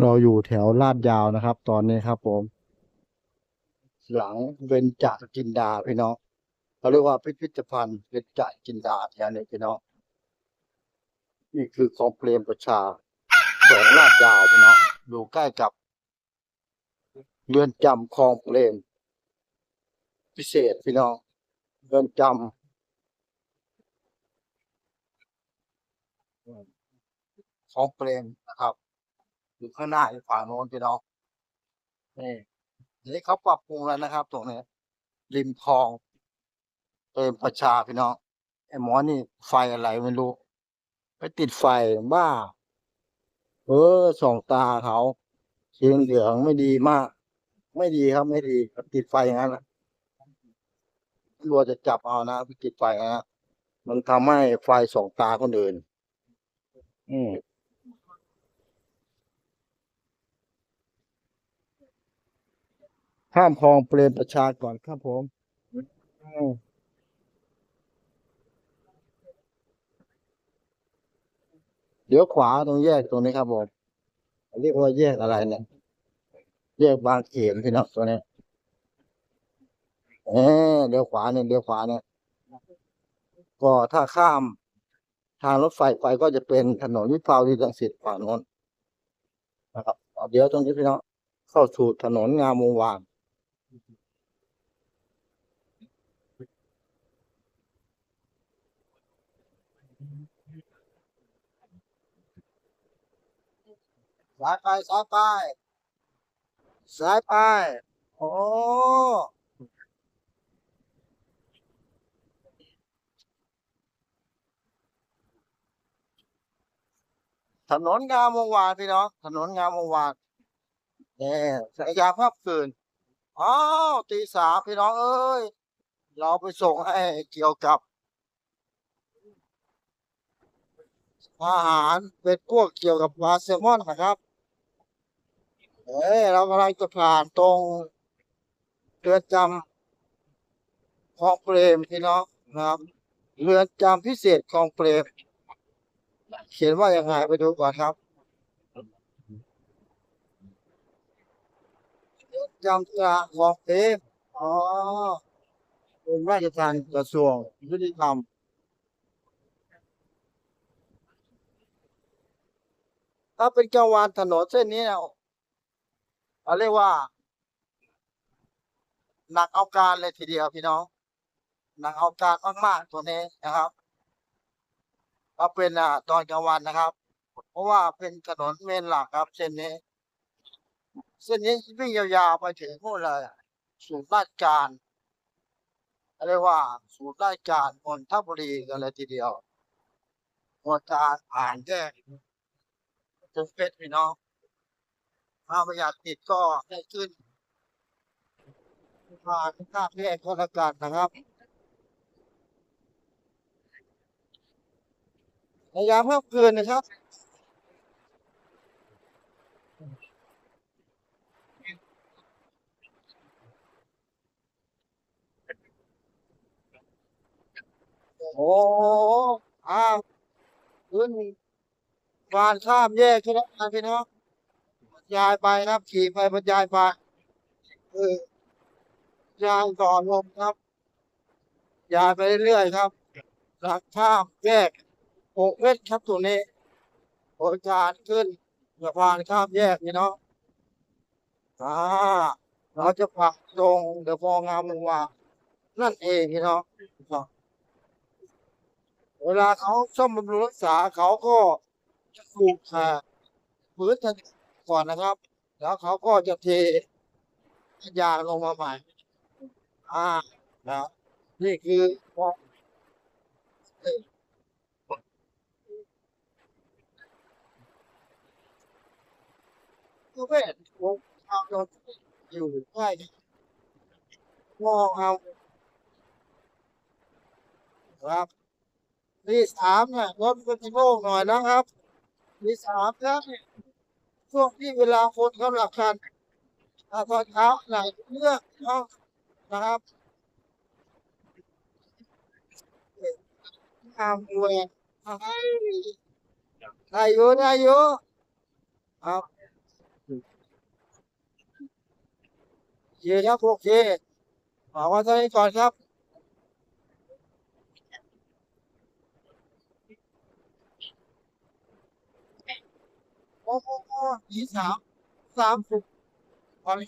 เราอยู่แถวลาดยาวนะครับ ตอนนี้ครับผม หลังเบญจจินดาพี่น้องเขาเรียกว่าพิพิธภัณฑ์เบญจจินดาแถวนี้พี่น้องนี่คือคลองเปรมประชาแขวงลาดยาวพี่น้องอยู่ใกล้กับเรือนจำคลองเปรมพิเศษพี่น้องเรือนจำคลองเปรมนะครับ อยู่ข้างหน้าอยู่ฝั่งโน้นพี่น้องนี่นี่เขาปรับปรุงแล้วนะครับ ตรงนี้ริมคลองเปรมประชาพี่น้องไอ้หมอนี่ไฟอะไรไม่รู้ ไปติดไฟบ้า เออส่องตาเขาสีเหลืองไม่ดีมาก ไม่ดีครับไม่ดีติดไฟอย่างนั้นนะรัวจะจับเอานะไปติดไฟนะมันทำให้ไฟส่องตาคนอื่น อืม ข้ามคลองเปรมประชาก่อนครับผมเดี๋ยวขวาตรงแยกตรงนี้ครับผมเรียกว่าแยกอะไรเนี่ยแยกบางเขนพี่น้องตัวนี้เออเลี้ยวขวาเนี่ยเลี้ยวขวาเนี่ยก็ถ้าข้ามทางรถไฟไปก็จะเป็นถนนวิภาวดีรังสิตฝั่งโน้นนะครับเดี๋ยวตรงนี้พี่น้องเข้าสู่ถนนงามวงวาน สายไปสายไปสายไป โอ้ถนนงามวงวานพี่น้องถนนงามวงวานเนี่ยสายยามค่ำคืนอ้าวตีสามพี่น้องเอ้ย เราไปส่งให้เกี่ยวกับ อาหารเป็นพวกเกี่ยวกับปลาแซลมอนนะครับเอ้ยเรากำลังจะผ่านตรงเรือนจำคลองเปรมพี่น้องนะครับเรือนจำพิเศษคลองเปรม เขียนว่าอยังไงไปดูก่อนครับเรือนจำกลางคลองเปรมอ๋อกรมราชทัณฑ์กระทรวงยุติธรรม ถ้าเป็นกลางวันถนนเส้นนี้เนี่ยเขาเรียกว่า หนักเอาการเลยทีเดียวพี่น้อง หนักเอาการมากๆตัวนี้นะครับถ้าเป็นอ่าตอนกลางวันนะครับ เพราะว่าเป็นถนนเมนหลักครับ เส้นนี้ เส้นนี้วิ่งยาวๆไปถึงนู่นเลยศูนย์ราชการเรียกว่าศูนย์ราชการนนทบุรีกันเลยทีเดียวมนการผ่านแยก ถึงเพชรพี่น้องถ้าประหยัดติดก็ได้ขึ้นผ่านค่าแพทย์ก็แล้วกันนะครับพยายามเพิ่มคืนนะครับโอ้อ้าวขึ้น ฟานข้ามแยกใช่ไหมพี่น้องบรรยายไปครับ ขี่ไปบรรยายไปเออยายต่อลมครับยายไปเรื่อยๆครับ หลักข้ามแยกหกเมตรครับตรงนี้บริการขึ้นสะพานข้ามแยกพี่น้องอ่าเราจะปักตรงเดอะฟองงามวงวานนั่นเองพี่น้องเวลาเขาซ่อมบำรุงรักษาเขาก็ ปลูกขาพื้นถนนก่อนนะครับ แล้วเขาก็จะเทยางลงมาใหม่ อ่านะนี่คือพอคือเวทวงชาวโยนอยู่ใกล้มองเอาครับที่สามเนี่ยรถมันจะโล่งหน่อยนะครับ มีสามครับช่วงที่เวลาคนกำลังคันตอนเช้าหลายเรื่องนะครับทำด้วยได้อยู่ได้ยู่ครับเยครับโอเคขอว่าเท่านี้ก่อนครับ โอ้โหยี่สามสามสิบพอไหม